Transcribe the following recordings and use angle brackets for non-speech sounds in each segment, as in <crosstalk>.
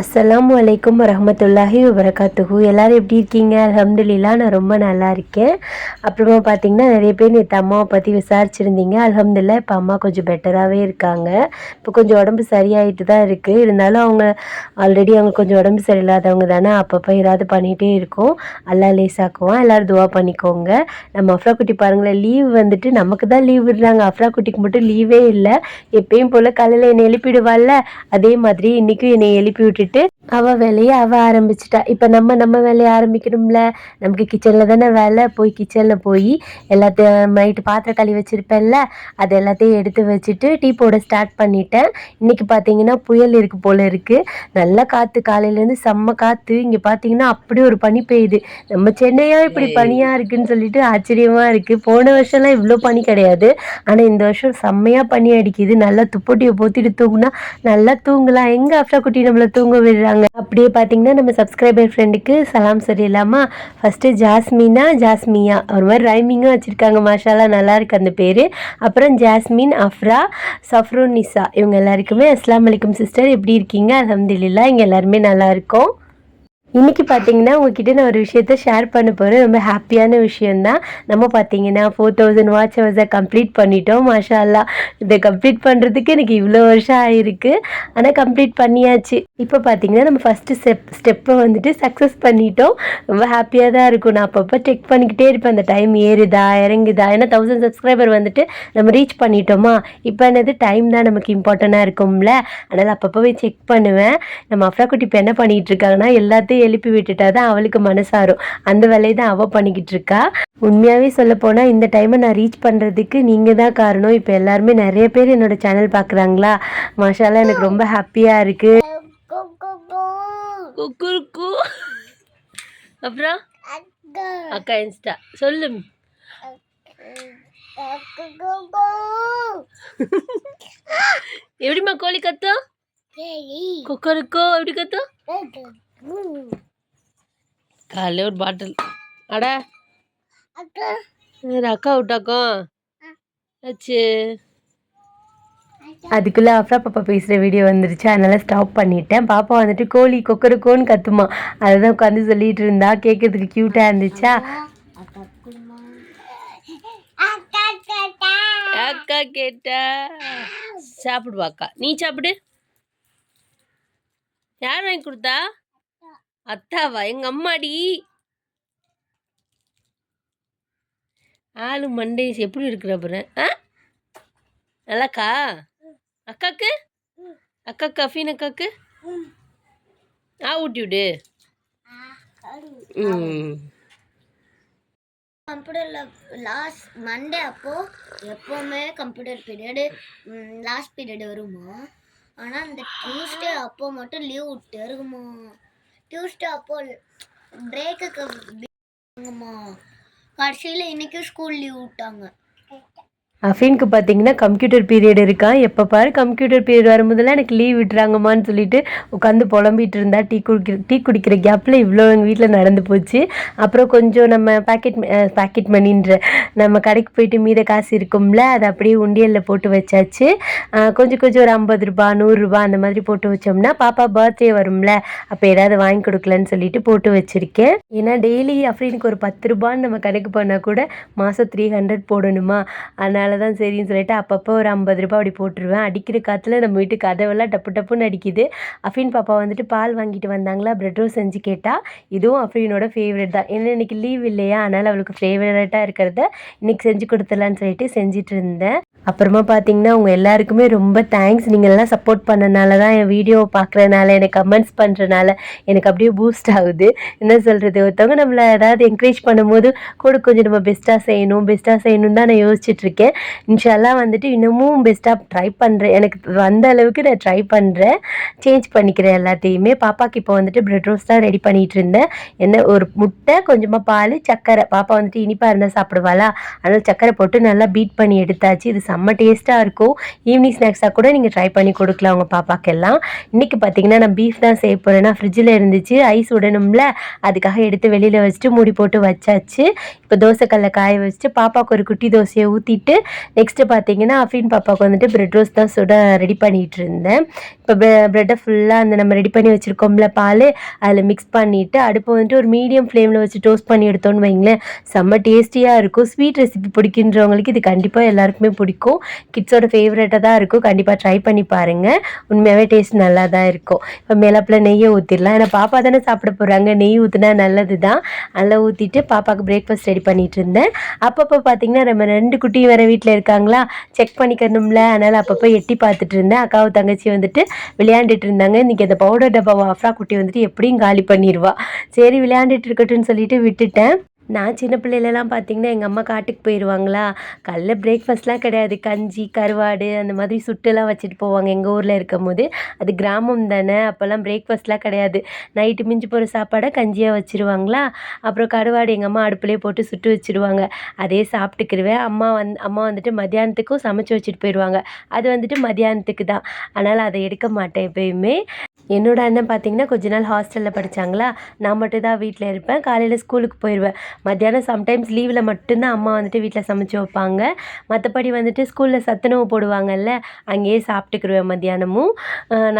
அஸ்ஸலாமு அலைக்கும் ரஹமத்துல்லாஹி வரகாத்துஹு எல்லோரும் எப்படி இருக்கீங்க? அல்ஹம்துலில்லா நான் ரொம்ப நல்லா இருக்கேன். அப்புறமா பார்த்தீங்கன்னா நிறைய பேர் நேற்று அம்மாவை பற்றி விசாரிச்சிருந்தீங்க. அலமதுல்லா இப்போ அம்மா கொஞ்சம் பெட்டராகவே இருக்காங்க. இப்போ கொஞ்சம் உடம்பு சரியாயிட்டு தான் இருக்குது இருந்தாலும் அவங்க ஆல்ரெடி அவங்க கொஞ்சம் உடம்பு சரியில்லாதவங்க தானே. அப்பப்போ ஏதாவது பண்ணிகிட்டே இருக்கும். அல்லா லேசாக்குவான். எல்லோரும் துவா பண்ணிக்கோங்க. நம்ம அஃப்ரா குட்டி பாருங்களேன் லீவ் வந்துட்டு நமக்கு தான் லீவ் விடுறாங்க. அஃப்ரா குட்டிக்கு மட்டும் லீவே இல்லை. எப்பயும் போல் காலையில் என்னை எழுப்பிடுவாள்ல. அதே மாதிரி இன்றைக்கும் என்னை எழுப்பி விட்டுட்டு அவள் வேலையை அவள் ஆரம்பிச்சிட்டா. இப்போ நம்ம நம்ம வேலையை ஆரம்பிக்கணும்ல. நமக்கு கிச்சனில் தானே வேலை. போய் கிச்சனில் போய் எல்லாத்தையும் நைட்டு பாத்திரம் கழுவி வச்சுருப்பேன்ல. அது எல்லாத்தையும் எடுத்து வச்சுட்டு டீ போட ஸ்டார்ட் பண்ணிட்டேன். இன்றைக்கி பார்த்தீங்கன்னா புயல் இருக்கு போல் இருக்குது நல்லா காற்று காலையிலேருந்து செம்ம காற்று இங்கே பார்த்தீங்கன்னா அப்படி ஒரு பனி பெய்யுது. நம்ம சென்னையா இப்படி பனியாக இருக்குன்னு சொல்லிட்டு ஆச்சரியமாக இருக்குது போன வருஷம்லாம் இவ்வளோ பனி கிடையாது. ஆனால் இந்த வருஷம் செம்மையாக பனி அடிக்குது. நல்லா துப்பட்டியை போத்திட்டு தூங்குனா நல்லா தூங்கலாம். எங்கே அஃப்ரா குட்டி நம்மளை தூங்க விடுறாங்க அப்படியே பார்த்தீங்கன்னா நம்ம சப்ஸ்கிரைபர் ஃப்ரெண்டுக்கு சலாம் சொல்லிடலாமா? ஃபஸ்ட்டு ஜாஸ்மினா ஜாஸ்மியா. ஒரு மாதிரி ரைமிங்காக வச்சுருக்காங்க. மாஷாலா நல்லா இருக்கு அந்த பேர். அப்புறம் ஜாஸ்மின் அஃப்ரா சஃப்ரோனிசா இவங்க எல்லாருக்குமே அஸ்லாம் வலைக்கும் சிஸ்டர். எப்படி இருக்கீங்க? அலமதுல்லா இங்கே எல்லாருமே நல்லா இருக்கோம். இன்றைக்கி பார்த்தீங்கன்னா உங்ககிட்ட நான் ஒரு விஷயத்த ஷேர் பண்ண போகிறேன் ரொம்ப ஹாப்பியான விஷயந்தான் நம்ம பார்த்தீங்கன்னா ஃபோர் தௌசண்ட் வாட்ச் ஹவர்ஸை கம்ப்ளீட் பண்ணிட்டோம். மாஷா அல்லா இதை கம்ப்ளீட் பண்ணுறதுக்கு எனக்கு இவ்வளோ வருஷம் ஆயிருக்கு. ஆனால் கம்ப்ளீட் பண்ணியாச்சு. இப்போ பார்த்தீங்கன்னா நம்ம ஃபஸ்ட்டு ஸ்டெப் ஸ்டெப்பை வந்துட்டு சக்ஸஸ் பண்ணிட்டோம். ரொம்ப ஹாப்பியாக தான் இருக்கும். நான் அப்பப்போ செக் பண்ணிக்கிட்டே இருப்பேன். அந்த டைம் ஏறுதா இறங்குதா? ஏன்னா தௌசண்ட் சப்ஸ்கிரைபர் வந்துட்டு நம்ம ரீச் பண்ணிட்டோமா? இப்போ என்னது டைம் தான் நமக்கு இம்பார்ட்டண்ட்டாக இருக்கும்ல. அதனால் அப்பப்போவே செக் பண்ணுவேன். நம்ம அஃப்ரா குட்டி இப்போ என்ன பண்ணிகிட்டு இருக்காங்கன்னா எல்லாத்தையும் எழுப்பி விட்டுட்டா தான் அவளுக்கு மனசாரும். அந்த வேலையை தான் அவள் பண்ணிக்கிட்டு இருக்கா. உண்மையாகவே சொல்ல போனால் இந்த டைமை நான் ரீச் பண்ணுறதுக்கு நீங்கள் தான் காரணம். இப்போ எல்லாருமே நிறைய பேர் என்னோட சேனல் பார்க்குறாங்களா? மாஷாலா எனக்கு ரொம்ப ஹாப்பியாக இருக்குது குக்குருக்கு. அப்புறம்? அக்கா இன்ஸ்டா. சொல்லு. எப்படிம்மா கோழி கத்தும்? குக்கருக்கோ எப்படி கத்தும்? காலையில் ஒரு பாட்டில். அட. அக்கா. விட்டாக்கும் ஆச்சு அதுக்குள்ளே அஃப்ரா பாப்பா பேசுகிற வீடியோ வந்துருச்சு. அதனால ஸ்டாப் பண்ணிட்டேன். பாப்பா வந்துட்டு கோழி கொக்கருக்கோன்னு கத்துமா. அதை தான் உட்காந்து சொல்லிட்டு இருந்தா. கேட்கறதுக்கு க்யூட்டாக இருந்துச்சா? அக்கா கேட்டா. சாப்பிடுவா அக்கா. நீ சாப்பிடு. யார் வாங்கி கொடுத்தா? அத்தாவா எங்க அம்மாடி? ஆளு மண்டேஸ் எப்படி இருக்கிற அப்புறம் ஆ? நல்லாக்கா? அக்காக்கு? அக்காக்கு அஃபீன் அக்காக்கு ஆ ஊட்டி விடு. கம்ப்யூட்டரில் லாஸ்ட் மண்டே அப்போது எப்போவுமே கம்ப்யூட்டர் பீரியடு லாஸ்ட் பீரியடு வருமா? ஆனால் அந்த டியூஸ்டே அப்போ மட்டும் லீவ் விட்டு இருக்குமா? டியூஸ்டே அப்போ பிரேக்குக்கு கடைசியில் இன்றைக்கும் ஸ்கூல் லீவ் விட்டாங்க. அஃபீனுக்கு பார்த்தீங்கன்னா கம்ப்யூட்டர் பீரியட் இருக்கான் எப்போ பாரு கம்ப்யூட்டர் பீரியட் வரும்போதெல்லாம் எனக்கு லீவ் விட்டுறாங்கம்மான்னு சொல்லிட்டு உட்காந்து புலம்பிட்டு இருந்தா டீ குடிக்கிற டீ குடிக்கிற கேப்பில் இவ்வளோ எங்கள் வீட்டில் நடந்து போச்சு. அப்புறம் கொஞ்சம் நம்ம பேக்கெட் பேக்கெட் மணின்ற நம்ம கடைக்கு போயிட்டு மீத காசு இருக்கும்ல அதை அப்படியே உண்டியலில் போட்டு வச்சாச்சு. கொஞ்சம் கொஞ்சம் ஒரு ஐம்பது ரூபா நூறுரூபா அந்த மாதிரி போட்டு வச்சோம்னா பாப்பா பர்த்டே வரும்ல அப்போ ஏதாவது வாங்கி கொடுக்கலன்னு சொல்லிட்டு போட்டு வச்சுருக்கேன். ஏன்னா டெய்லி அஃப்ரீனுக்கு ஒரு பத்து ரூபான்னு நம்ம கணக்கு பண்ணால் கூட மாதம் த்ரீ ஹண்ட்ரட் போடணுமா? அதனால் தான் சரின்னு சொல்லிட்டு அப்பப்போ ஒரு ஐம்பது ரூபாய் அப்படி போட்டுருவேன். அடிக்கிற காற்றுல நம்ம வீட்டு கதவெல்லாம் டப்பு டப்புன்னு அடிக்குது. அஃபீன் பாப்பா வந்துட்டு பால் வாங்கிட்டு வந்தாங்களா? ப்ரெட் ரோஸ் செஞ்சு கேட்டால் இதுவும் அஃபினோட ஃபேவரட் தான். ஏன்னா இன்னைக்கு லீவ் இல்லையா? அதனால் அவளுக்கு ஃபேவரட்டாக இருக்கிறத இன்றைக்கி செஞ்சு கொடுத்துடலான்னு சொல்லிட்டு செஞ்சுட்டு இருந்தேன். அப்புறமா பார்த்தீங்கன்னா உங்கள் எல்லாருக்குமே ரொம்ப தேங்க்ஸ் நீங்கள் எல்லாம் சப்போர்ட் பண்ணனால தான் என் வீடியோவை பார்க்குறனால எனக்கு கமெண்ட்ஸ் பண்ணுறனால எனக்கு அப்படியே பூஸ்ட் ஆகுது. என்ன சொல்கிறது ஒருத்தவங்க நம்மளை ஏதாவது என்கரேஜ் பண்ணும்போது கூட கொஞ்சம் நம்ம பெஸ்ட்டாக செய்யணும் பெஸ்ட்டாக செய்யணும் தான் நான் யோசிச்சுட்ருக்கேன் இன்ஷால்லாம் வந்துட்டு இன்னமும் பெஸ்ட்டாக ட்ரை பண்ணுறேன் எனக்கு வந்த அளவுக்கு நான் ட்ரை பண்ணுறேன் சேஞ்ச் பண்ணிக்கிறேன் எல்லாத்தையுமே. பாப்பாக்கு இப்போ வந்துட்டு பிரெட் ரோஸ் தான் ரெடி பண்ணிகிட்டு இருந்தேன். என்ன ஒரு முட்டை கொஞ்சமாக பால் சக்கரை. பாப்பா வந்துட்டு இனிப்பாக இருந்தால் சாப்பிடுவாளா? அதனால் சக்கரை போட்டு நல்லா பீட் பண்ணி எடுத்தாச்சு. இது செம்ம டேஸ்ட்டாக இருக்கும். ஈவினிங் ஸ்நாக்ஸாக கூட நீங்கள் ட்ரை பண்ணி கொடுக்கலாம் உங்கள் பாப்பாக்கெல்லாம். இன்றைக்கி பார்த்தீங்கன்னா நான் பீஃப் தான் செய்ய போகிறேன்னா ஃப்ரிட்ஜில் இருந்துச்சு ஐஸ் விடணும்ல அதுக்காக எடுத்து வெளியில் வச்சுட்டு மூடி போட்டு வச்சாச்சு. இப்போ தோசைக்கல்ல காய வச்சுட்டு பாப்பாவுக்கு ஒரு குட்டி தோசையை ஊற்றிட்டு நெக்ஸ்ட்டு பார்த்தீங்கன்னா அஃபின் பாப்பாவுக்கு வந்துட்டு ப்ரெட் ரோஸ் தான் சுட ரெடி பண்ணிகிட்டு இருந்தேன். இப்போ ப்ரெட்டை ஃபுல்லாக அந்த நம்ம ரெடி பண்ணி வச்சுருக்கோம்ல பால் அதில் மிக்ஸ் பண்ணிவிட்டு அடுப்பை வந்துட்டு ஒரு மீடியம் ஃப்ளேமில் வச்சு டோஸ்ட் பண்ணி எடுத்தோன்னு வைங்களேன் செம்ம டேஸ்டியாக இருக்கும். ஸ்வீட் ரெசிபி பிடிக்கின்றவங்களுக்கு இது கண்டிப்பாக எல்லாருக்குமே பிடிக்கும். இருக்கும். கிட்ஸோட ஃபேவரட்டாக தான் இருக்கும். கண்டிப்பாக ட்ரை பண்ணி பாருங்கள் உண்மையாகவே டேஸ்ட் நல்லா தான் இருக்கும். இப்போ மேலப்பில் நெய்யை ஊற்றிடலாம் ஏன்னா பாப்பா தானே சாப்பிட போகிறாங்க நெய் ஊற்றினா நல்லது தான் அதில் ஊற்றிட்டு பாப்பாவுக்கு பிரேக்ஃபாஸ்ட் ரெடி பண்ணிகிட்டு இருந்தேன். அப்பப்போ பார்த்தீங்கன்னா நம்ம ரெண்டு குட்டியும் வேறு வீட்டில் இருக்காங்களா? செக் பண்ணிக்கணும்ல. அதனால் அப்பப்போ எட்டி பார்த்துட்டு இருந்தேன். அக்காவும் தங்கச்சி வந்துட்டு விளையாண்டுட்டு இருந்தாங்க. இன்றைக்கி அந்த பவுடர் டப்பா அஃப்ரா குட்டி வந்துட்டு எப்படியும் காலி பண்ணிடுவா சரி விளையாண்டுட்டு இருக்கட்டும்னு சொல்லிட்டு விட்டுட்டேன். நான் சின்ன பிள்ளையிலலாம் பார்த்திங்கன்னா எங்கள் அம்மா காட்டுக்கு போயிடுவாங்களா? காலைல பிரேக்ஃபாஸ்ட்லாம் கிடையாது. கஞ்சி கருவாடு அந்த மாதிரி சுட்டுலாம் வச்சுட்டு போவாங்க எங்கள் ஊரில் இருக்கும் போது அது கிராமம் தானே அப்போல்லாம் பிரேக்ஃபாஸ்ட்லாம் கிடையாது. நைட்டு மிஞ்சி போகிற சாப்பாடை கஞ்சியாக வச்சுருவாங்களா? அப்புறம் கருவாடு எங்கள் அம்மா அடுப்புலேயே போட்டு சுட்டு வச்சுருவாங்க. அதே சாப்பிட்டுக்கிருவேன். அம்மா வந் அம்மா வந்துட்டு மத்தியானத்துக்கும் சமைச்சு வச்சுட்டு போயிடுவாங்க. அது வந்துட்டு மத்தியானத்துக்கு தான். அதனால் அதை எடுக்க மாட்டேன் எப்பயுமே. என்னோட அண்ணன் பார்த்தீங்கன்னா கொஞ்ச நாள் ஹாஸ்டலில் படித்தாங்களா நான் மட்டும் தான் வீட்டில் இருப்பேன். காலையில் ஸ்கூலுக்கு போயிடுவேன் மத்தியானம் சம்டைம்ஸ் லீவில் மட்டும்தான் அம்மா வந்துட்டு வீட்டில் சமைச்சு வைப்பாங்க. மற்றபடி வந்துட்டு ஸ்கூலில் சத்துணவு போடுவாங்கல்ல அங்கேயே சாப்பிட்டுக்கிருவேன் மத்தியானமும்.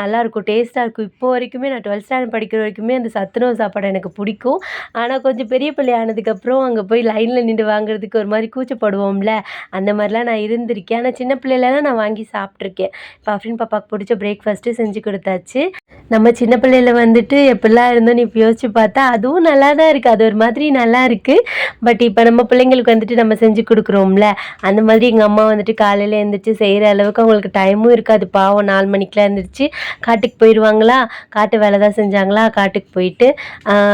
நல்லாயிருக்கும் டேஸ்ட்டாக இருக்கும். இப்போ வரைக்குமே நான் டுவெல்த் ஸ்டாண்டர்ட் படிக்கிற வரைக்குமே அந்த சத்துணவு சாப்பாடு எனக்கு பிடிக்கும். ஆனால் கொஞ்சம் பெரிய பிள்ளை ஆனதுக்கப்புறம் அங்கே போய் லைனில் நின்று வாங்குறதுக்கு ஒரு மாதிரி கூச்சப்படுவோம்ல அந்த மாதிரிலாம் நான் இருந்திருக்கேன். ஆனால் சின்ன பிள்ளையிலலாம் நான் வாங்கி சாப்பிட்ருக்கேன் இப்போ அஃப்ரின் பாப்பாவுக்கு பிடிச்ச பிரேக்ஃபாஸ்ட்டு செஞ்சு கொடுத்தாச்சு. நம்ம சின்ன பிள்ளையில வந்துட்டு எப்படிலாம் இருந்தோம்னு இப்போ யோசிச்சு பார்த்தா அதுவும் நல்லா தான் இருக்குது அது ஒரு மாதிரி நல்லா இருக்குது பட் இப்போ நம்ம பிள்ளைங்களுக்கு வந்துட்டு நம்ம செஞ்சு கொடுக்குறோம்ல அந்த மாதிரி எங்கள் அம்மா வந்துட்டு காலையில் எழுந்திரிச்சு செய்கிற அளவுக்கு அவங்களுக்கு டைமும் இருக்காது. பாவம் நாலு மணிக்கெலாம் எழுந்திரிச்சு காட்டுக்கு போயிடுவாங்களா காட்டு வேலை தான் செஞ்சாங்களா? காட்டுக்கு போயிட்டு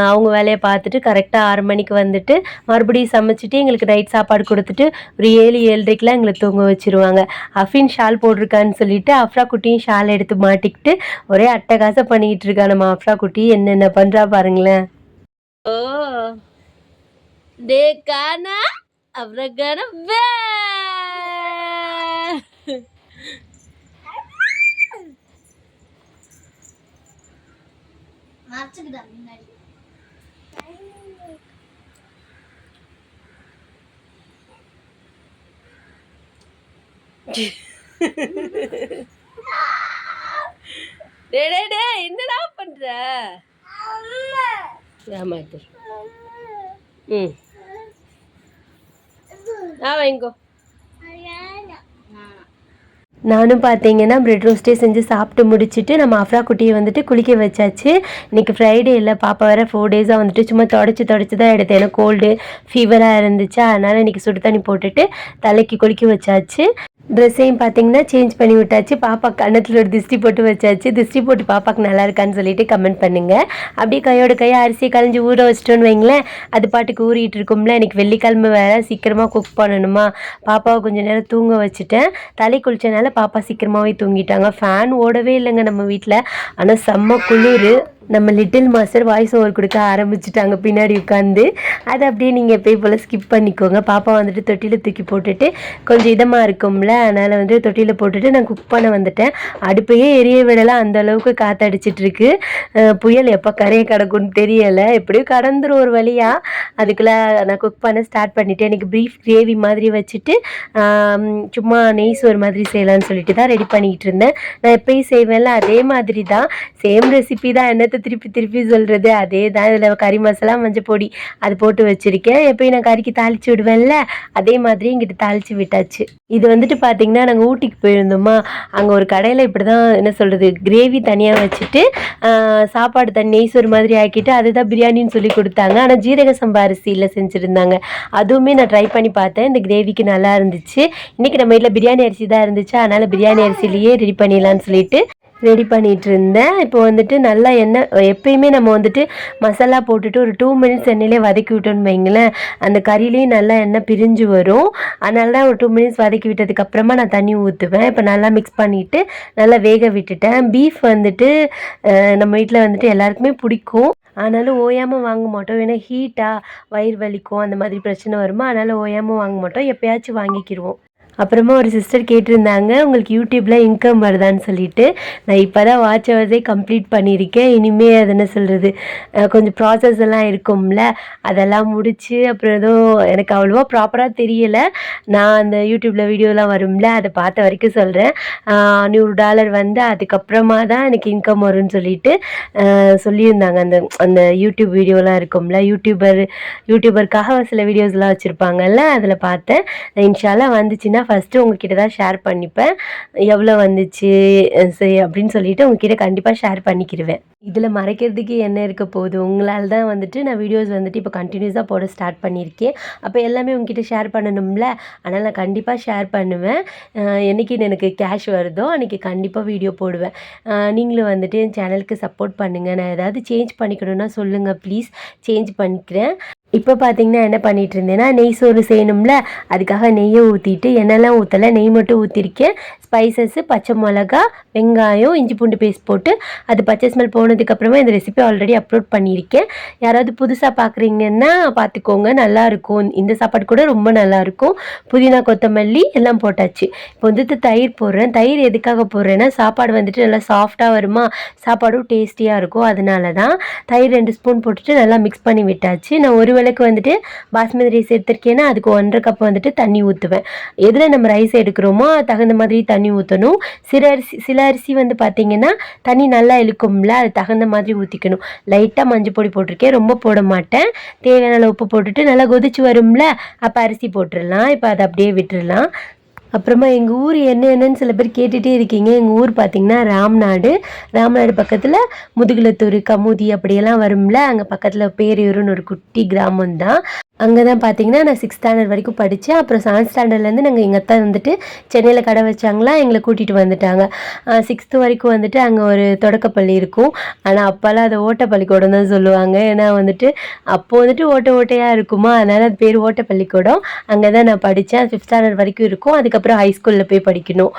அவங்க வேலையை பார்த்துட்டு கரெக்டாக ஆறு மணிக்கு வந்துட்டு மறுபடியும் சமைச்சிட்டு எங்களுக்கு நைட் சாப்பாடு கொடுத்துட்டு ஒரு ஏழு ஏழரைக்கெலாம் எங்களை தூங்க வச்சிருவாங்க. அஃபின் ஷால் போட்டிருக்கான்னு சொல்லிட்டு அஃப்ரா குட்டியும் ஷால் எடுத்து மாட்டிக்கிட்டு ஒரே அட்டகாசம் பண்ணிக்கிட்டு இருக்கா நம்ம அஃப்ரா குட்டி. என்னென்ன பண்ணுறா பாருங்களேன். ஓ டே கானா அப்புறம் கானா வே முன்னாடி. <laughs> டே டே டே என்னடா பண்ற? ஏமாத்து ம். ஆ நானும் பார்த்தீங்கன்னா பிரெட் ரோஸ்ட்டே செஞ்சு சாப்பிட்டு முடிச்சுட்டு நம்ம அஃப்ரா குட்டியை வந்துட்டு குளிக்க வச்சாச்சு. இன்றைக்கி ஃப்ரைடே இல்லை பாப்பா வேறு ஃபோர் டேஸாக வந்துட்டு சும்மா தொடச்சி தொடச்சி தான் எடுத்தேன். ஏன்னா கோல்டு ஃபீவராக இருந்துச்சா. அதனால் இன்றைக்கி சுடு தண்ணி போட்டுட்டு தலைக்கு குளிக்க வச்சாச்சு. ட்ரெஸ்ஸையும் பார்த்தீங்கன்னா சேஞ்ச் பண்ணி விட்டாச்சு. பாப்பா கன்னத்தில் ஒரு திஷ்டி போட்டு வச்சாச்சு. திஷ்டி போட்டு பாப்பாக்கு நல்லா இருக்கான்னு சொல்லிட்டு கமெண்ட் பண்ணுங்கள் அப்படியே கையோட கையை அரிசியை கலைஞ்சி ஊற வச்சிட்டோன்னு வைங்களேன். அது பாட்டுக்கு ஊறிட்டு இருக்கும்ல. இன்னைக்கு வெள்ளிக்கிழமை வேறு. சீக்கிரமாக குக் பண்ணணுமா? பாப்பாவை கொஞ்சம் நேரம் தூங்க வச்சுட்டேன். தலை குளிச்சனால பாப்பா சீக்கிரமாகவே தூங்கிட்டாங்க. ஃபேன் ஓடவே இல்லைங்க நம்ம வீட்டில் ஆனால் செம்ம குளிர். நம்ம லிட்டில் மாஸ்டர் வாய்ஸ் ஓவர் கொடுக்க ஆரம்பிச்சிட்டாங்க. பின்னாடி உட்காந்து அதை அப்படியே நீங்கள் போய் போல் ஸ்கிப் பண்ணிக்கோங்க. பாப்பா வந்துட்டு தொட்டியில் தூக்கி போட்டுட்டு கொஞ்சம் இதமாக இருக்கும்ல. அதனால் வந்துட்டு தொட்டியில் போட்டுட்டு நான் குக் பண்ண வந்துட்டேன். அடுப்பையே எரிய விடலாம் அந்த அளவுக்கு காற்றடிச்சிட்டு இருக்கு புயல் எப்போ கரையை கிடக்கும்னு தெரியலை. எப்படியும் கடந்துரும் ஒரு வழியாக அதுக்குள்ளே நான் குக் பண்ண ஸ்டார்ட் பண்ணிவிட்டேன் எனக்கு ப்ரீஃப் கிரேவி மாதிரி வச்சுட்டு சும்மா நெய் சோறு மாதிரி செய்யலாம்னு சொல்லிட்டு தான் ரெடி பண்ணிக்கிட்டு இருந்தேன். நான் எப்பயும் செய்வேன்ல. அதே மாதிரி தான் சேம் ரெசிபி தான் என்னத்தை திருப்பி திருப்பி சொல்கிறது அதே தான் இதில் கறி மசாலா மஞ்சள் பொடி அது போட்டு வச்சுருக்கேன். எப்பயும் நான் கறிக்கு தாளித்து விடுவேன்ல. அதே மாதிரி இங்கிட்டு தாளித்து விட்டாச்சு. இது வந்துட்டு பார்த்தீங்கன்னா நாங்கள் ஊட்டிக்கு போயிருந்தோமா அங்கே ஒரு கடையில் இப்படி தான் என்ன சொல்கிறது கிரேவி தனியாக வச்சுட்டு சாப்பாடு தண்ணி நெய்ஸ் ஒரு மாதிரி ஆக்கிட்டு அதுதான் பிரியாணின்னு சொல்லி கொடுத்தாங்க. ஆனால் ஜீரக சம்பா அரிசியில் செஞ்சுருந்தாங்க. அதுவுமே நான் ட்ரை பண்ணி பார்த்தேன். இந்த கிரேவிக்கு நல்லா இருந்துச்சு. இன்றைக்கி நம்ம வீட்டில் பிரியாணி அரிசி தான் இருந்துச்சு. அதனால் பிரியாணி அரிசிலேயே ரெடி பண்ணிடலான்னு சொல்லிட்டு ரெடி பண்ணிகிட்டு இருந்தேன் இப்போ வந்துட்டு நல்லா எண்ணெய் எப்பயுமே நம்ம வந்துட்டு மசாலா போட்டுட்டு ஒரு டூ மினிட்ஸ் எண்ணெயிலே வதக்கி விட்டோம்னு வைங்களேன். அந்த கறியிலையும் நல்லா எண்ணெய் பிரிஞ்சு வரும். அதனால தான் ஒரு டூ மினிட்ஸ் வதக்கி விட்டதுக்கப்புறமா நான் தண்ணி ஊற்றுவேன் இப்போ நல்லா மிக்ஸ் பண்ணிவிட்டு நல்லா வேக விட்டுட்டேன். பீஃப் வந்துட்டு நம்ம வீட்டில் வந்துட்டு எல்லாருக்குமே பிடிக்கும். ஆனாலும் ஓயாமல் வாங்க மாட்டோம். ஏன்னா ஹீட்டாக வயிறு வலிக்கும் அந்த மாதிரி பிரச்சனை வருமா? அதனால் ஓயாமல் வாங்க மாட்டோம். எப்பயாச்சும் வாங்கிக்கிடுவோம் அப்புறமா ஒரு சிஸ்டர் கேட்டிருந்தாங்க உங்களுக்கு யூடியூப்பில் இன்கம் வருதான்னு சொல்லிட்டு. நான் இப்போ தான் வாட்ச் ஹவர்ஸே கம்ப்ளீட் பண்ணியிருக்கேன். இனிமே அது என்ன சொல்கிறது கொஞ்சம் ப்ராசஸ் எல்லாம் இருக்கும்ல. அதெல்லாம் முடித்து அப்புறம் ஏதோ எனக்கு அவ்வளோவா ப்ராப்பராக தெரியலை. நான் அந்த யூடியூப்பில் வீடியோலாம் வரும்ல அதை பார்த்த வரைக்கும் சொல்கிறேன் நூறு டாலர் வந்து அதுக்கப்புறமா தான் எனக்கு இன்கம் வரும்னு சொல்லிட்டு சொல்லியிருந்தாங்க. அந்த அந்த யூடியூப் வீடியோலாம் இருக்கும்ல யூடியூபர் யூடியூபருக்காக சில வீடியோஸ்லாம் வச்சுருப்பாங்கல்ல அதில் பார்த்தேன். இன்ஷாலாம் வந்துச்சுன்னா ஃபஸ்ட்டு உங்ககிட்ட தான் ஷேர் பண்ணிப்பேன். எவ்வளோ வந்துச்சு சரி அப்படின்னு சொல்லிட்டு உங்ககிட்ட கண்டிப்பாக ஷேர் பண்ணிக்கிடுவேன் இதில் மறைக்கிறதுக்கு என்ன இருக்க போகுது? உங்களால் தான் வந்துட்டு நான் வீடியோஸ் வந்துட்டு இப்போ கண்டினியூஸாக போட ஸ்டார்ட் பண்ணியிருக்கேன். அப்போ எல்லாமே உங்ககிட்ட ஷேர் பண்ணணும்ல? அதனால் நான் கண்டிப்பாக ஷேர் பண்ணுவேன். என்றைக்கு என்னைக்கு எனக்கு கேஷ் வருதோ அன்றைக்கி கண்டிப்பாக வீடியோ போடுவேன். நீங்களும் வந்துட்டு என் சேனலுக்கு சப்போர்ட் பண்ணுங்கள் நான் ஏதாவது சேஞ்ச் பண்ணிக்கணும்னா சொல்லுங்கள் ப்ளீஸ் சேஞ்ச் பண்ணிக்கிறேன். இப்போ பார்த்தீங்கன்னா என்ன பண்ணிகிட்டு இருந்தேன்னா நெய் சோறு செய்யணும்ல அதுக்காக நெய்யை ஊற்றிட்டு எண்ணெய்லாம் ஊற்றலை நெய் மட்டும் ஊற்றிருக்கேன் ஸ்பைசஸ்ஸு பச்சை மிளகா வெங்காயம் இஞ்சி பூண்டு பேஸ்ட் போட்டு அது பச்சை ஸ்மெல் போனதுக்கப்புறமா இந்த ரெசிபி ஆல்ரெடி அப்லோட் பண்ணியிருக்கேன். யாராவது புதுசாக பார்க்குறீங்கன்னா பார்த்துக்கோங்க நல்லாயிருக்கும் இந்த சாப்பாடு கூட ரொம்ப நல்லாயிருக்கும் புதினா கொத்தமல்லி எல்லாம் போட்டாச்சு. இப்போ வந்துட்டு தயிர் போடுறேன். தயிர் எதுக்காக போடுறேன்னா சாப்பாடு வந்துட்டு நல்லா சாஃப்டாக வருமா? சாப்பாடும் டேஸ்டியாக இருக்கும். அதனால தான் தயிர் ரெண்டு ஸ்பூன் போட்டுட்டு நல்லா மிக்ஸ் பண்ணி விட்டாச்சு. நான் ஒரு ஒருவேளைக்கு வந்துட்டு பாஸ்மதி ரைஸ் எடுத்திருக்கேன்னா அதுக்கு ஒன்றரை கப் வந்துட்டு தண்ணி ஊற்றுவேன் எதில் நம்ம ரைஸ் எடுக்கிறோமோ தகுந்த மாதிரி தண்ணி ஊற்றணும் சில அரிசி சில அரிசி வந்து பார்த்திங்கன்னா தண்ணி நல்லா இழுக்கும்ல அது தகுந்த மாதிரி ஊற்றிக்கணும் லைட்டாக மஞ்சள் பொடி போட்டிருக்கேன் ரொம்ப போட மாட்டேன். தேவையான உப்பு போட்டுட்டு நல்லா கொதிச்சு வரும்ல அப்போ அரிசி போட்டுடலாம் இப்போ அதை அப்படியே விட்டுடலாம் அப்புறமா எங்கள் ஊர் என்ன என்னன்னு சில பேர் கேட்டுகிட்டே இருக்கீங்க. எங்கள் ஊர் பார்த்திங்கன்னா ராம்நாடு. ராம்நாடு பக்கத்தில் முதுகுலத்தூர் கமுதி அப்படியெல்லாம் வரும்ல. அங்கே பக்கத்தில் பேரையூருன்னு ஒரு குட்டி கிராமம் தான் அங்கே தான் பார்த்தீங்கன்னா நான் சிக்ஸ்த் ஸ்டாண்டர்ட் வரைக்கும் படித்தேன் அப்புறம் செவன்த் ஸ்டாண்டர்ட்லேருந்து நாங்கள் எங்கள் அத்தா வந்துட்டு சென்னையில் கடை வச்சாங்களா எங்களை கூட்டிகிட்டு வந்துட்டாங்க. சிக்ஸ்த்து வரைக்கும் வந்துட்டு அங்கே ஒரு தொடக்கப்பள்ளி இருக்கும். ஆனால் அப்போல்லாம் அதை ஓட்ட பள்ளிக்கூடம் தான் சொல்லுவாங்க. ஏன்னா வந்துட்டு அப்போது வந்துட்டு ஓட்ட ஓட்டையாக இருக்குமா? அதனால் அது பேர் ஓட்ட பள்ளிக்கூடம் அங்கே தான் நான் படித்தேன் ஃபிஃப்த் ஸ்டாண்டர்ட் வரைக்கும் இருக்கும். அதுக்கப்புறம் ஹை ஸ்கூலில் போய் படிக்கணும்.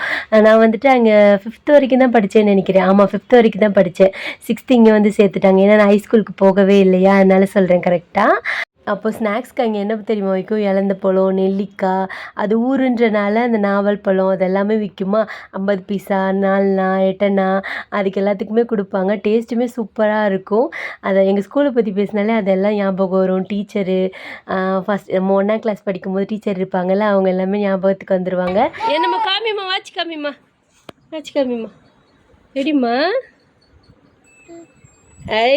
நான் வந்துட்டு அங்கே ஃபிஃப்த் வரைக்கும் தான் படித்தேன்னு நினைக்கிறேன். ஆமாம் ஃபிஃப்த் வரைக்கும் தான் படித்தேன் சிக்ஸ்த்து இங்கே வந்து சேர்த்துட்டாங்க. ஏன்னா நான் ஹை ஸ்கூலுக்கு போகவே இல்லையா? அதனால் சொல்கிறேன் கரெக்டாக அப்போ ஸ்நாக்ஸ்க்கு அங்கே என்ன தெரியுமா விற்கும் இலந்த பழம் நெல்லிக்காய் அது ஊருன்றனால அந்த நாவல் பழம் அது எல்லாமே விற்குமா ஐம்பது பீஸா நாலுனா எட்டனா அதுக்கு எல்லாத்துக்குமே கொடுப்பாங்க. டேஸ்ட்டுமே சூப்பராக இருக்கும். அதை எங்கள் ஸ்கூலை பற்றி பேசினாலே அதெல்லாம் ஞாபகம் வரும். டீச்சரு ஃபஸ்ட் நம்ம ஒன்றாம் கிளாஸ் படிக்கும்போது டீச்சர் இருப்பாங்கல்ல அவங்க எல்லாமே ஞாபகத்துக்கு வந்துடுவாங்க என்னம்மா காமிம்மா வாட்ச் காமிம்மா. வாட்ச் காமிம்மா. ரெடிம்மா ஐ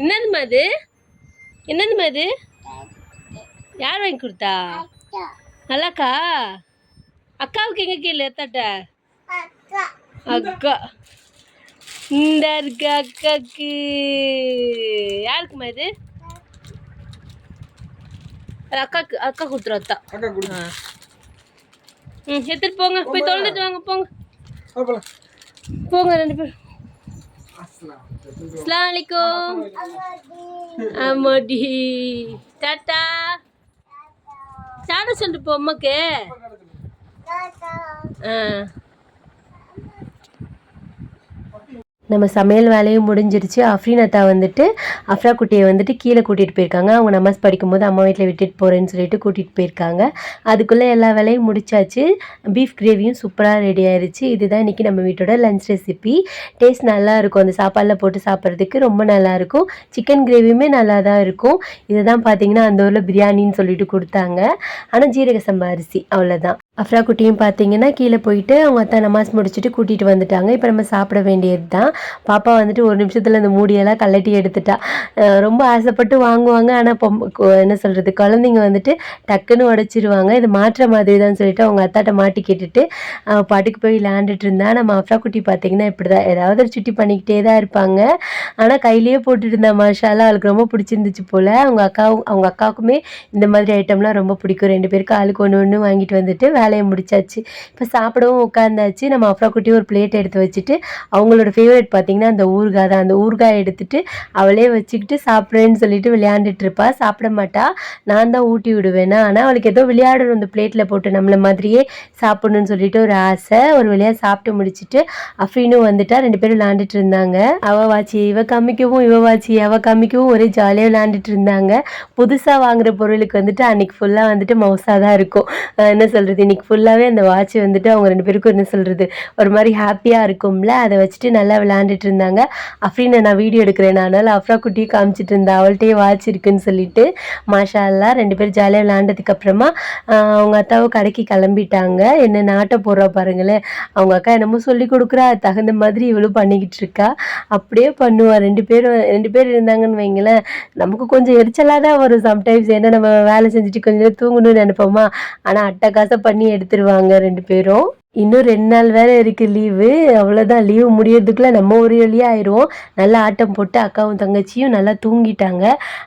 என்னதும்மா அது? என்னதும்மா அது? யார் வாங்கி கொடுத்தா? நல்லாக்கா அக்காவுக்கு எங்க கீழே எத்தாட்ட அக்கா. இந்த இருக்கு அக்காக்கு. யாருக்குமா இது? அக்காக்கு அக்கா கொடுத்துரும் அத்தா. அக்கா ம் எடுத்துட்டு போங்க. போய் தொலைஞ்சிட்டு வாங்க போங்க. போங்க ரெண்டு பேரும். அஸ்லாம். வலைக்கும் ஆமாடி டாட்டா டாடா சொல்லிட்டு போ அம்மாக்கு. ஆ. நம்ம சமையல் வேலையும் முடிஞ்சிருச்சு. அஃப்ரீன் அத்தா வந்துட்டு அஃப்ரா குட்டியை வந்துட்டு கீழே கூட்டிகிட்டு போயிருக்காங்க. அவங்க நமாஸ் படிக்கும்போது அம்மா வீட்டில் விட்டுட்டு போகிறேன்னு சொல்லிட்டு கூட்டிகிட்டு போயிருக்காங்க. அதுக்குள்ளே எல்லா வேலையும் முடிச்சாச்சு. பீஃப் கிரேவியும் சூப்பராக ரெடி ஆயிடுச்சு இதுதான் இன்றைக்கி நம்ம வீட்டோட லஞ்ச் ரெசிபி. டேஸ்ட் நல்லா இருக்கும். அந்த சாப்பாடில் போட்டு சாப்பிட்றதுக்கு ரொம்ப நல்லாயிருக்கும் சிக்கன் கிரேவியுமே நல்லா தான் இருக்கும். இதுதான் பார்த்தீங்கன்னா அந்த ஊரில் பிரியாணின்னு சொல்லிட்டு கொடுத்தாங்க. ஆனால் ஜீரக சம்பா அரிசி. அவ்வளோதான் அஃப்ரா குட்டியும் பார்த்தீங்கன்னா கீழே போயிட்டு அவங்க அத்தா நமாஸ் முடிச்சுட்டு கூட்டிகிட்டு வந்துட்டாங்க. இப்போ நம்ம சாப்பிட வேண்டியது தான் பாப்பா வந்துட்டு ஒரு நிமிஷத்தில் அந்த மூடியெல்லாம் கழட்டி எடுத்துட்டா. ரொம்ப ஆசைப்பட்டு வாங்குவாங்க. ஆனால் பொம் என்ன சொல்கிறது குழந்தைங்க வந்துட்டு டக்குன்னு உடச்சிருவாங்க. இது மாற்ற மாதிரி தான் சொல்லிட்டு அவங்க அத்தாட்ட மாட்டி கேட்டுட்டு அவன் பாட்டுக்கு போய் விளையாண்டுட்டு இருந்தா. நம்ம அஃப்ரா குட்டி பார்த்தீங்கன்னா இப்படி தான் ஏதாவது ஒரு சுட்டி பண்ணிக்கிட்டே தான் இருப்பாங்க. ஆனால் கையிலேயே போட்டுட்டு இருந்தா. மாஷாலாம் அவளுக்கு ரொம்ப பிடிச்சிருந்துச்சு போல். அவங்க அக்காவும் அவங்க அக்காவுக்குமே இந்த மாதிரி ஐட்டம்லாம் ரொம்ப பிடிக்கும். ரெண்டு பேருக்கு ஆளுக்கு ஒன்று ஒன்று வாங்கிட்டு வந்துட்டு வேலையை முடிச்சாச்சு. இப்போ சாப்பிடவும் உட்காந்தாச்சு நம்ம அஃப்ரா ஒரு பிளேட் எடுத்து வச்சுட்டு அவங்களோட ஃபேவரட் பார்த்தீங்கன்னா அந்த ஊறுகாய் தான். அந்த ஊறுகாய் எடுத்துட்டு அவளே வச்சுக்கிட்டு சாப்பிட்றேன்னு சொல்லிட்டு விளையாண்டுட்டு இருப்பா. சாப்பிட மாட்டா. நான் தான் ஊட்டி விடுவேனா? ஆனால் அவளுக்கு ஏதோ விளையாடணும் அந்த பிளேட்டில் போட்டு நம்மள மாதிரியே சாப்பிடணும்னு சொல்லிட்டு ஒரு ஆசை. ஒரு வழியாக சாப்பிட்டு முடிச்சுட்டு அஃப்ரீனும் வந்துட்டா. ரெண்டு பேரும் விளையாண்டுட்டு இருந்தாங்க. அவ வாச்சி இவ காமிக்கவும் இவ வாச்சி அவ காமிக்கவும் ஒரே ஜாலியாக விளாண்டுட்டு இருந்தாங்க. புதுசாக வாங்குற பொருளுக்கு வந்துட்டு அன்னைக்கு ஃபுல்லாக வந்துட்டு மவுசாக தான் இருக்கும். என்ன சொல்கிறது இன்னைக்கு ஃபுல்லாகவே அந்த வாட்ச் வந்துட்டு அவங்க ரெண்டு பேருக்கும் என்ன சொல்கிறது ஒரு மாதிரி ஹாப்பியாக இருக்கும்ல அதை வச்சுட்டு நல்லா விளாண்டுட்டு இருந்தாங்க. அஃப்ரீனை நான் வீடியோ எடுக்கிறேன். நான் அஃப்ரா குட்டியும் காமிச்சிட்டு இருந்தேன் அவள்கிட்டயே வாட்ச் இருக்குன்னு சொல்லிட்டு மாஷா ரெண்டு பேரும் ஜாலியாக விளாண்டதுக்கப்புறமா அவங்க அத்தாவும் கடைக்கு கிளம்பிட்டாங்க. என்ன நாட்டை போடுறா பாருங்களேன். அவங்க அக்கா என்னமோ சொல்லி கொடுக்குறா தகுந்த மாதிரி இவளும் பண்ணிக்கிட்டு இருக்கா. அப்படியே பண்ணுவா. ரெண்டு பேரும் ரெண்டு பேர் இருந்தாங்கன்னு வைங்களேன். நமக்கு கொஞ்சம் எரிச்சலாக தான் வரும். சம்டைம்ஸ் ஏன்னா நம்ம வேலை செஞ்சுட்டு கொஞ்சம் நேரம் தூங்கணும்னு நினைப்போமா? ஆனால் அட்டகாசம் பண்ணி எடுத்துருவாங்க ரெண்டு பேரும். இன்னும் ரெண்டு நாள் வேற இருக்கு லீவு அவ்வளோதான் லீவு முடியறதுக்குள்ள நம்ம ஒரு வழியாக ஆயிடுவோம். நல்லா ஆட்டம் போட்டு அக்காவும் தங்கச்சியும் நல்லா தூங்கிட்டாங்க.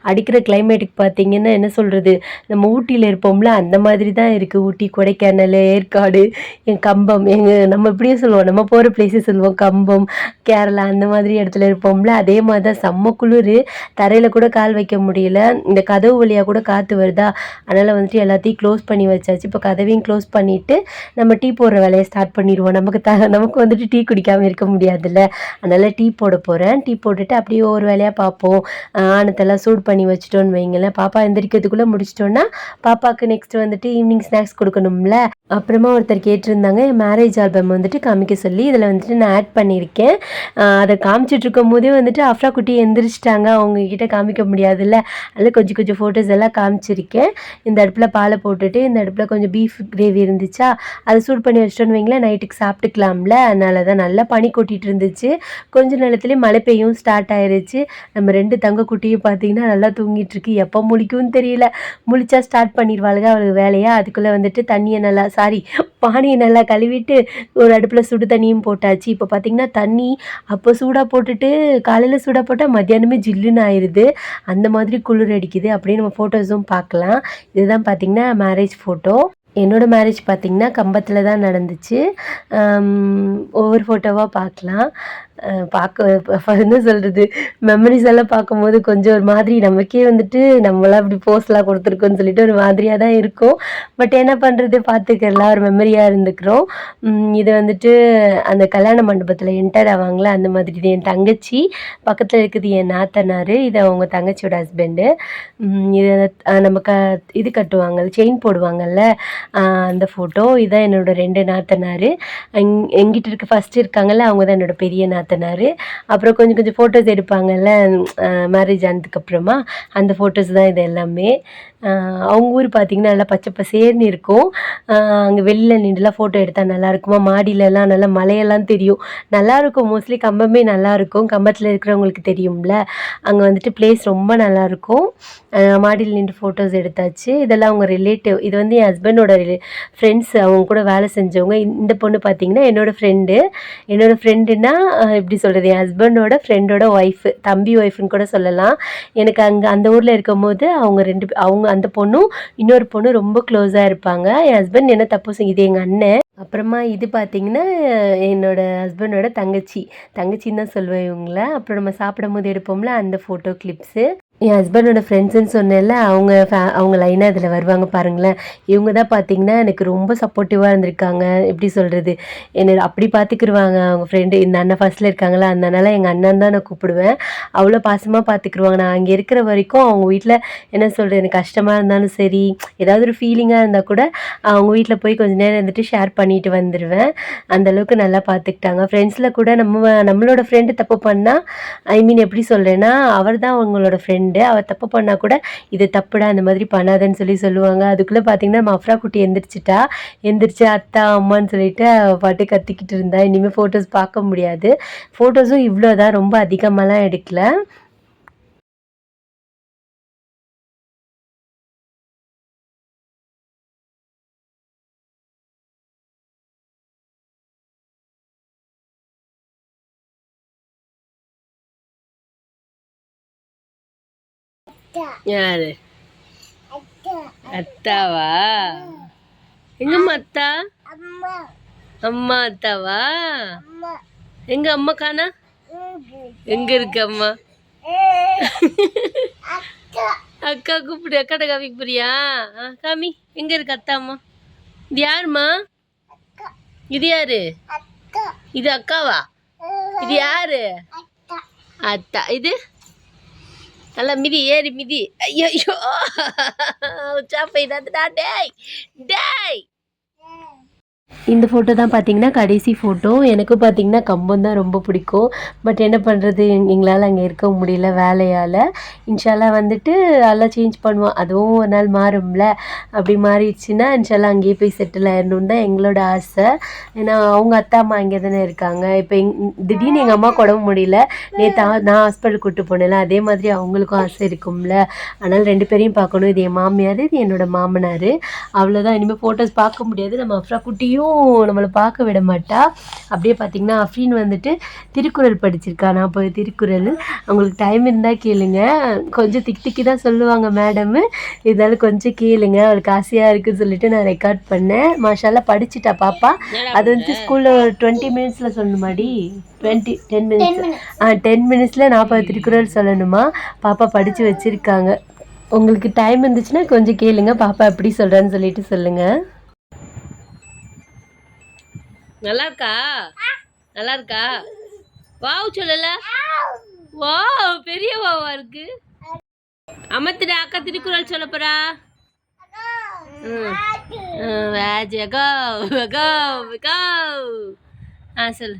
அடிக்கிற கிளைமேட்டுக்கு பார்த்தீங்கன்னா என்ன சொல்கிறது நம்ம ஊட்டியில் இருப்போம்ல அந்த மாதிரி தான் இருக்குது ஊட்டி கொடைக்கானல் ஏற்காடு என் கம்பம் எங்கள் நம்ம இப்படியே சொல்லுவோம். நம்ம போகிற பிளேஸே சொல்லுவோம். கம்பம் கேரளா அந்த மாதிரி இடத்துல இருப்போம்ல. அதே மாதிரி தான் செம்ம குளிர். தரையில் கூட கால் வைக்க முடியல. இந்த கதவு வழியாக கூட காற்று வருதா? அதனால் வந்துட்டு எல்லாத்தையும் க்ளோஸ் பண்ணி வச்சாச்சு. இப்போ கதவையும் க்ளோஸ் பண்ணிவிட்டு நம்ம டீ போடுற வேலையை ஸ்டார்ட் பண்ணிடுவோம் நமக்கு த நமக்கு வந்துட்டு டீ குடிக்காமல் இருக்க முடியாதுல்ல. அதனால் டீ போட போகிறேன் டீ போட்டுட்டு அப்படியே ஒரு வேலையாக பார்ப்போம். ஆஹ் ஆனத்தெல்லாம் சூட் பண்ணி வச்சுட்டோன்னு வைங்களேன். பாப்பா எந்திரிக்கிறதுக்குள்ளே முடிச்சிட்டோன்னா பாப்பாவுக்கு நெக்ஸ்ட் வந்துட்டு ஈவினிங் ஸ்நாக்ஸ் கொடுக்கணும்ல. அப்புறமா ஒருத்தர் கேட்டிருந்தாங்க என் மேரேஜ் ஆல்பம் வந்துட்டு காமிக்க சொல்லி இதில் வந்துட்டு நான் ஆட் பண்ணியிருக்கேன். அதை காமிச்சிட்ருக்கும் போதே வந்துட்டு அஃப்ரா குட்டி எந்திரிச்சிட்டாங்க. அவங்கக்கிட்ட காமிக்க முடியாதுல்ல. அதில் கொஞ்சம் கொஞ்சம் ஃபோட்டோஸ் எல்லாம் காமிச்சிருக்கேன். இந்த அடுப்பில் பாலை போட்டுட்டு இந்த அடுப்பில் கொஞ்சம் பீஃப் கிரேவி இருந்துச்சா அதை சூட் பண்ணி வச்சிட்டோன்னு வைங்களேன் நைட்டுக்கு சாப்பிட்டுக்கலாம்ல. அதனால தான் நல்லா பனி கொட்டிகிட்டு இருந்துச்சு. கொஞ்ச நேரத்துலேயே மழை பெய்யும் ஸ்டார்ட் ஆயிருச்சு. நம்ம ரெண்டு தங்க குட்டியும் பார்த்தீங்கன்னா நல்லா தூங்கிட்டுருக்கு எப்போ முழிக்கும்னு தெரியல. முழிச்சா ஸ்டார்ட் பண்ணிடுவாளுங்க. அவளுக்கு வேலையா? அதுக்குள்ளே வந்துட்டு தண்ணியை நல்லா சாரி பானையை நல்லா கழுவிட்டு ஒரு அடுப்பில் சுடு தண்ணியும் போட்டாச்சு. இப்போ பார்த்தீங்கன்னா தண்ணி அப்போ சூடாக போட்டுட்டு காலையில் சூடாக போட்டால் மத்தியானமே ஜில்லுன்னு ஆயிடுது அந்த மாதிரி குளிர் அடிக்குது. அப்படியே நம்ம ஃபோட்டோஸும் பார்க்கலாம். இதுதான் பார்த்தீங்கன்னா மேரேஜ் ஃபோட்டோ என்னோடய மேரேஜ் பார்த்திங்கன்னா கம்பத்தில் தான் நடந்துச்சு. ஒவ்வொரு ஃபோட்டோவாக பார்க்கலாம். பார்க்க என்ன சொல்கிறது மெமரிஸ் எல்லாம் பார்க்கும்போது கொஞ்சம் ஒரு மாதிரி நமக்கே வந்துட்டு நம்மளாம் இப்படி போஸ்ட்லாம் கொடுத்துருக்கோன்னு சொல்லிட்டு ஒரு மாதிரியாக தான் இருக்கும். பட் என்ன பண்ணுறது பார்த்துக்கலாம் ஒரு மெமரியாக இருந்துக்கிறோம். இது வந்துட்டு அந்த கல்யாண மண்டபத்தில் என்டர் ஆவாங்களே? அந்த மாதிரி இது என் தங்கச்சி பக்கத்தில் இருக்குது என் நாத்தனார் இது அவங்க தங்கச்சியோட ஹஸ்பண்டு இது நம்ம க இது கட்டுவாங்க செயின் போடுவாங்கல்ல? அந்த ஃபோட்டோ இதான் என்னோட ரெண்டு நாத்தனார். எங் எங்கிட்ட இருக்க ஃபஸ்ட்டு இருக்காங்கல்ல அவங்க தான் என்னோட பெரிய நாத்தனார் அப்புறம் கொஞ்சம் கொஞ்சம் ஃபோட்டோஸ் எடுப்பாங்கல்ல மேரேஜ் ஆனதுக்கப்புறமா அந்த ஃபோட்டோஸ் தான் இது எல்லாமே. அவங்க ஊர் பார்த்திங்கன்னா நல்லா பச்சை பசேர்னு இருக்கும். அங்கே வெளியில் நின்றுலாம் ஃபோட்டோ எடுத்தால் நல்லா இருக்குமா? மாடியிலலாம் நல்லா மலையெல்லாம் தெரியும். நல்லாயிருக்கும் மோஸ்ட்லி கம்பமே நல்லாயிருக்கும் கம்பத்தில் இருக்கிறவங்களுக்கு தெரியும்ல. அங்கே வந்துட்டு பிளேஸ் ரொம்ப நல்லா இருக்கும். மாடியில் நின்று ஃபோட்டோஸ் எடுத்தாச்சு. இதெல்லாம் அவங்க ரிலேட்டிவ் இது வந்து என் ஹஸ்பண்டோட ரிலே ஃப்ரெண்ட்ஸ் அவங்க கூட வேலை செஞ்சவங்க. இந்த பொண்ணு பார்த்தீங்கன்னா என்னோடய ஃப்ரெண்டு என்னோடய ஃப்ரெண்டுன்னா எப்படி சொல்கிறது என் ஹஸ்பண்டோட ஃப்ரெண்டோட ஒய்ஃபு தம்பி ஒய்ஃப்னு கூட சொல்லலாம். எனக்கு அங்கே அந்த ஊரில் இருக்கும் போது அவங்க ரெண்டு அவங்க அந்த பொண்ணும் இன்னொரு பொண்ணும் ரொம்ப க்ளோஸாக இருப்பாங்க. என் ஹஸ்பண்ட் என்ன தப்பு இது எங்கள் அண்ணன். அப்புறமா இது பார்த்தீங்கன்னா என்னோட ஹஸ்பண்டோட தங்கச்சி. தங்கச்சின்னு தான் சொல்லுவேன் இவங்கள. அப்புறம் நம்ம சாப்பிடும் போது எடுப்போம்ல அந்த ஃபோட்டோ கிளிப்ஸு என் ஹஸ்பண்டோட ஃப்ரெண்ட்ஸுன்னு சொன்னேன்ல அவங்க ஃபே அவங்க லைனாக இதில் வருவாங்க பாருங்களேன். இவங்க தான் பார்த்தீங்கன்னா எனக்கு ரொம்ப சப்போர்ட்டிவாக இருந்திருக்காங்க. எப்படி சொல்கிறது என்னை அப்படி பார்த்துக்கிருவாங்க அவங்க ஃப்ரெண்டு இந்த அண்ணன் ஃபர்ஸ்ட்டில் இருக்காங்களா அதனால எங்கள் அண்ணன் தான் நான் கூப்பிடுவேன். அவ்வளோ பாசமாக பார்த்துக்கிருவாங்க நான் அங்கே இருக்கிற வரைக்கும் அவங்க வீட்டில் என்ன சொல்கிறது எனக்கு கஷ்டமாக இருந்தாலும் சரி ஏதாவது ஒரு ஃபீலிங்காக இருந்தால் கூட அவங்க வீட்டில் போய் கொஞ்ச நேரம் இருந்துட்டு ஷேர் பண்ணிட்டு வந்துடுவேன் அந்த அளவுக்கு நல்லா பார்த்துக்கிட்டாங்க ஃப்ரெண்ட்ஸில் கூட நம்ம நம்மளோட ஃப்ரெண்டு தப்பு பண்ணால் ஐ மீன் எப்படி சொல்கிறேன்னா அவர் தான் அவங்களோட ஃப்ரெண்ட் அவர் தப்பு பண்ணால் கூட இது தப்புடா அந்த மாதிரி பண்ணாதன்னு சொல்லி சொல்லுவாங்க. அதுக்குள்ளே பார்த்தீங்கன்னா நம்ம அஃப்ரா குட்டி எந்திரிச்சிட்டா. எந்திரிச்சு அத்தா அம்மான்னு சொல்லிட்டு பாட்டு கத்திக்கிட்டு இருந்தா. இனிமேல் ஃபோட்டோஸ் பார்க்க முடியாது. ஃபோட்டோஸும் இவ்வளோ தான் ரொம்ப அதிகமாகலாம் எடுக்கல. யாரு? அத்தாவா? எங்கம்மா அத்தா? அம்மா. அத்தாவா? எங்க அம்மா காணா? எங்க இருக்கு அம்மா? அக்கா கூப்பிடு அக்காட்ட காமிக்க போறியா? ஆ, காமி. எங்க இருக்கு அத்தா அம்மா? இது யாருமா இது யாரு? இது அக்காவா? இது யாரு? அத்தா. இது? நல்லா மிதி ஏறி மிதி. ஐயோ ஐயோ சாப்பை டேய் டேய். இந்த ஃபோட்டோ தான் பார்த்தீங்கன்னா கடைசி ஃபோட்டோ எனக்கு பார்த்தீங்கன்னா கம்பம் தான் ரொம்ப பிடிக்கும். பட் என்ன பண்ணுறது எங்களால் அங்கே இருக்க முடியல வேலையால். இன்ஷால்லா வந்துட்டு எல்லாம் சேஞ்ச் பண்ணுவோம். அதுவும் ஒரு நாள் மாறும்ல. அப்படி மாறிடுச்சுன்னா இன்ஷால்லா அங்கேயே போய் செட்டில் ஆயிடணும் தான் எங்களோட ஆசை. ஏன்னா அவங்க அத்தா அம்மா இங்கே தானே இருக்காங்க. இப்போ எங் திடீர்னு எங்கள் அம்மாவுக்கு உடம்பு முடியல. நேற்று நான் ஹாஸ்பிட்டல் கூப்பிட்டு போனேன்ல. அதே மாதிரி அவங்களுக்கும் ஆசை இருக்கும்ல. அதனால் ரெண்டு பேரையும் பார்க்கணும். இது என் மாமியார் இது என்னோட மாமனார். அவ்வளோதான் இனிமேல் ஃபோட்டோஸ் பார்க்க முடியாது. நம்ம அப்புறம் குட்டியும் நம்மளை பார்க்க விட மாட்டா. அப்படியே பார்த்தீங்கன்னா அஃப்ரீன் வந்துட்டு திருக்குறள் படிச்சிருக்கா. நான் போய் திருக்குறள் அவங்களுக்கு டைம் இருந்தால் கேளுங்க. கொஞ்சம் திக் திக்கி தான் சொல்லுவாங்க மேடமு இருந்தாலும் கொஞ்சம் கேளுங்க. அவளுக்கு ஆசையாக இருக்குன்னு சொல்லிட்டு நான் ரெக்கார்ட் பண்ணேன். மாஷாலா படிச்சிட்டா பாப்பா. அது வந்து ஸ்கூலில் டுவெண்ட்டி மினிட்ஸில் சொல்லணுமாடி? டுவெண்ட்டி டென் மினிட்ஸ் ஆ டென் மினிட்ஸில் நாற்பது திருக்குறள் சொல்லணுமா? பாப்பா படித்து வச்சுருக்காங்க. உங்களுக்கு டைம் இருந்துச்சுன்னா கொஞ்சம் கேளுங்க. பாப்பா எப்படி சொல்கிறேன்னு சொல்லிட்டு சொல்லுங்கள் நல்லா இருக்கா நல்லா இருக்கா வாவ் சொல்லல? வாவ் பெரிய வாவா இருக்கு. அமர்த்திட அக்கா திருக்குறள் சொல்ல போறா. சொல்லு.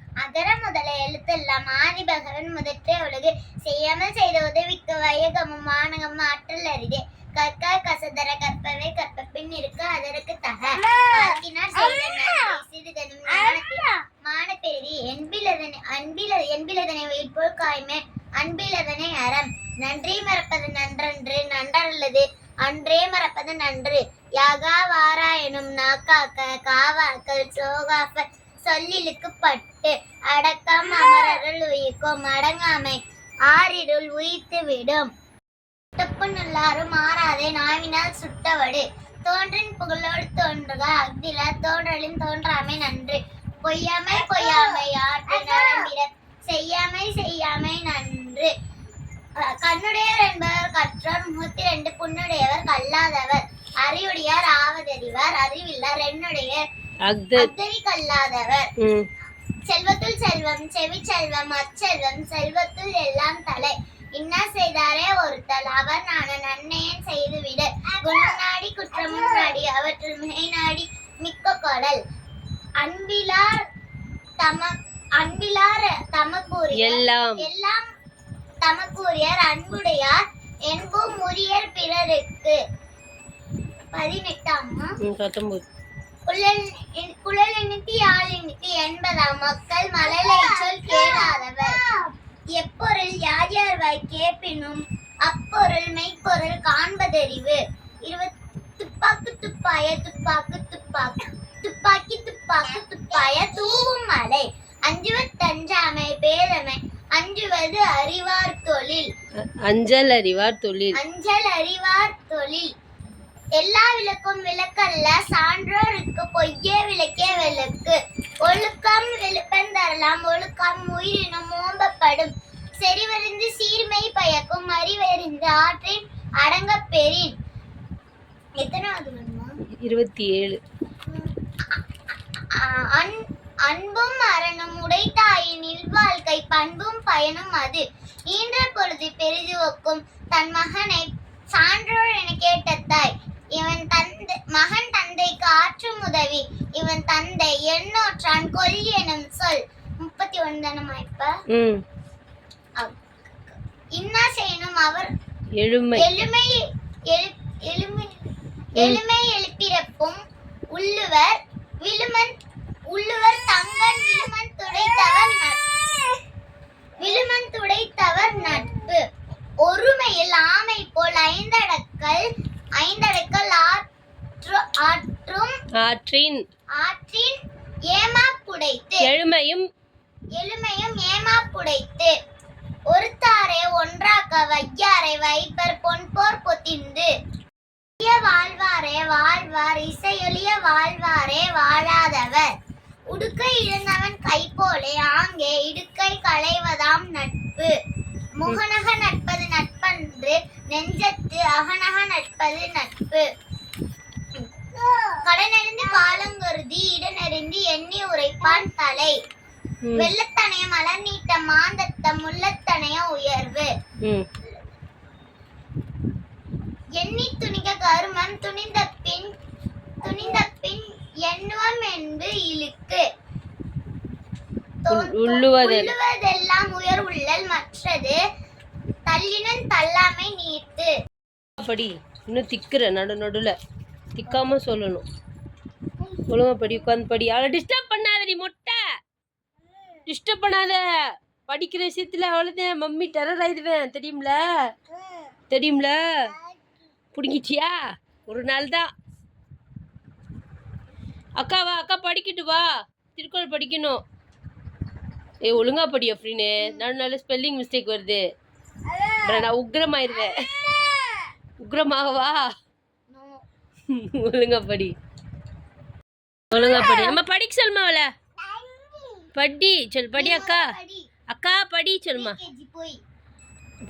முதற்றே உலகு. செய்யாமல் செய்த உதவிக்கு வயகமும் மானகம் ஆற்றல் அருகே கற்க கசதர கற்பவை கற்ப பின் இருக்க அதற்கு தக. பார்க்கினார் சிறிதனும் என்பிலதனை அன்பில என்பிலதனை உயிர்போல் காய்மை அன்பிலதனை அறம். நன்றி மறப்பது நன்றன்று நன்றல்லது அன்றே மறப்பது நன்று. யாகா வாரா எனும் நாக்காக்க காவாக்க சோகாப்ப சொல்லிலுக்கு பட்டு அடக்கம் அமரருள் உயிர்க்கும் அடங்காமை ஆறிருள் உயிர்த்து விடும் துப்பு நல்லாரும் மாறாதே நாவினால் சுட்டவடு. தோன்றின் புகழோடு தோன்றுக அக்தில தோன்றலின் தோன்றாமை நன்று. பொய்யாமை பொய்யாமை ஆற்றினாரம்பிட செய்யாமை செய்யாமை நன்று. கண்ணுடையவர் என்பவர் கற்றோர் முகத்தி ரெண்டு புண்ணுடையவர் கல்லாதவர். அறிவுடையார் ஆவதறிவார் அறிவில்லார் என்னுடையர். அக்து அத்தரி கல்லாதவர். செல்வத்துள் செல்வம் செவி செல்வம் அச்செல்வம் செல்வத்துள் எல்லாம் தலை. இன்னா செய்தாரே ஒருத்தல். அவர் நான நன்மையன் செய்துவிட. குணம் நாடி குற்றமும் நாடி அவற்றுள் மிகை நாடி மிக்க கொடல். அன்பிலார் தம அன்பிலார் தமக்கூறிய எல்லாம். எல்லாம் தமக்கூறியர் அன்புடையார் என்பும் உரியர் பிறருக்கு. பதினெட்டாமா குழல் குழல் எண்ணித்தி யாழ் எண்ணித்தி என்பதாம் மக்கள் மழலை சொல் கேளாதவர். எப்பொருள் யார் யார் வாய் கேட்பினும் அப்பொருள் மெய்ப்பொருள் காண்பதறிவு. இருபத் துப்பாக்கு துப்பாய துப்பாக்கு துப்பாக்கு துப்பாக்கி துப்பாக்கு துப்பாய தூவும் மலை. அஞ்சுவத்தஞ்சாமை பேரமை அஞ்சுவது அறிவார் தொழில். அஞ்சல் அறிவார் தொழில். அஞ்சல் அறிவார் தொழில். எல்லா விளக்கும் விளக்கல்ல சான்றோருக்கு பொய்யே விளக்கே விளக்கு. ஒழுக்கம் விழுப்பந்தரலாம் ஒழுக்கம் உயிரினும் ஓம்பப்படும். செறிவறிந்து சீர்மை பயக்கும் அறிவறிந்து ஆற்றின் அடங்கப் பெறின் எத்தனாவது இருபத்தி ஏழு அன்பும் அறனும் உடைத்தாயின் இல்வாழ்க்கை பண்பும் பயனும் அது. ஈன்ற பொழுது பெரிது ஒக்கும் தன் மகனை சான்றோர் என கேட்ட தாய் இவன் தந்தை மகன் தந்தைக்கு ஆற்றும் உதவி. இவன் தந்தை எண்ணோற்றான் கொல் எனும் சொல். முப்பத்தி ஒன்பதானமா இப்ப? இன்னா செய்யணும் அவர்? எழுமை. எளிமை எழு- எளிமை எளிமை எழுப்பிறப்பும் உள்ளுவர் விழுமன் உள்ளுவர் தங்கன் விழுமன் துடைத்தவர் நட்பு. விழுமன் துடைத்தவர் நட்பு. ஒருமையில் ஆமை போல் ஐந்தடக்கல் ஐந்தடக்கல் ஆற்று ஆற்றும் ஆற்றின் ஆற்றின் ஏமாப்புடைத்து எழுமையும் எளிமையும் ஏமாப்புடைத்து ஒருத்தாரை ஒன்றாக்க வையாரை வைப்பர் பொன்போர் பொத்திந்து வாழ்வாரே வாழ்வார் இசையொலிய வாழ்வாரே வாழாதவர். உடுக்கை இழந்தவன் கை போலே ஆங்கே இடுக்கை களைவதாம் நட்பு. முகநக நட்பது நட்பன்று நெஞ்சத்து அகநக நட்பது நட்பு. கடனறிந்து காலங்கருதி இடனறிந்து எண்ணி உரைப்பான் தலை. வெள்ளத்தனைய மலர் நீட்ட மாந்தத்த முள்ளத்தனைய உயர்வு. எண்ணி துணிக கருமம் துணிந்த பின் துணிந்த பின் எண்ணுவம் என்பு இழுக்கு. உள்ளுவதெல்லாம் உயர் உள்ளல் மற்றது தள்ளினன் தள்ளாமை நீர்த்து. படி இன்னும் திக்குற நடு நடுவில் திக்காம சொல்லணும். ஒழுங்கா படி உட்காந்து படி. அவளை டிஸ்டர்ப் பண்ணாதடி மொட்டை. டிஸ்டர்ப் பண்ணாத. படிக்கிற விஷயத்தில் அவ்வளோதான் மம்மி டெரர் ஆயிடுவேன். தெரியும்ல? தெரியும்ல? பிடிங்கிட்டியா? ஒரு நாள் தான். அக்கா வா அக்கா படிக்கட்டு வா. திருக்குறள் படிக்கணும். ஏ ஒழுங்கா படி அப்படின்னு நடு நல்ல ஸ்பெல்லிங் மிஸ்டேக் வருது. அப்புறம் நான் உக்ரமாயிருவேன் உக்ரமாகவா ஒழுங்கா படி. ஒழுங்கா படி. நம்ம படிக்க சொல்லுமா அவள. படி சொல் படி அக்கா. அக்கா படி சொல்லுமா படிப்பா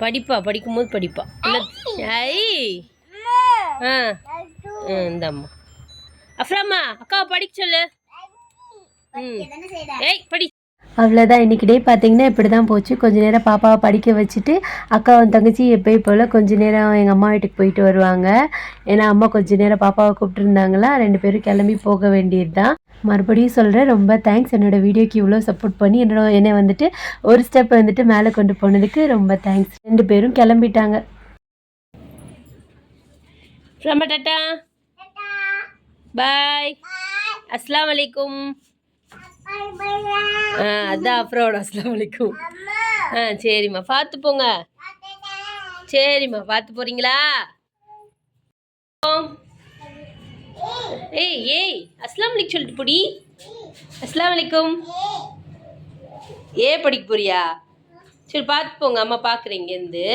படிக்கும் படிப்பா படிக்கும்போது படிப்பா. இல்ல ஐ. ஆ. இந்தாம்மா. அஃப்ராமா அக்கா படிக்க சொல்லு. ம். ஏய் படி. அவ்வளோதான் இன்றைக்கி டே பார்த்தீங்கன்னா இப்படி தான் போச்சு. கொஞ்ச நேரம் பாப்பாவை படிக்க வச்சுட்டு அக்காவும் தங்கச்சி எப்பயும் போல் கொஞ்ச நேரம் எங்கள் அம்மா வீட்டுக்கு போயிட்டு வருவாங்க. ஏன்னா அம்மா கொஞ்ச நேரம் பாப்பாவை கூப்பிட்டுருந்தாங்களா ரெண்டு பேரும் கிளம்பி போக வேண்டியது தான் மறுபடியும் சொல்கிறேன் ரொம்ப தேங்க்ஸ் என்னோடய வீடியோக்கு இவ்வளோ சப்போர்ட் பண்ணி என்னோட என்னை வந்துட்டு ஒரு ஸ்டெப் வந்துட்டு மேலே கொண்டு போனதுக்கு ரொம்ப தேங்க்ஸ் ரெண்டு பேரும் கிளம்பிட்டாங்க. டாட்டா. பாய் அஸ்ஸலாமு அலைக்கும் ஆ அதான் அப்புறம் அஸ்லாம் வலைக்கும் ஆ சரிம்மா. பார்த்து போங்க. சரிம்மா. பார்த்து போறீங்களா? ஏய் ஏய் அஸ்லாம் வலைக்கு சொல்லிட்டு போடி. அஸ்லாம் வலைக்கும் ஏ படிக்க போறியா? சரி பார்த்து போங்க. அம்மா பார்க்குறேன் இங்கேருந்து.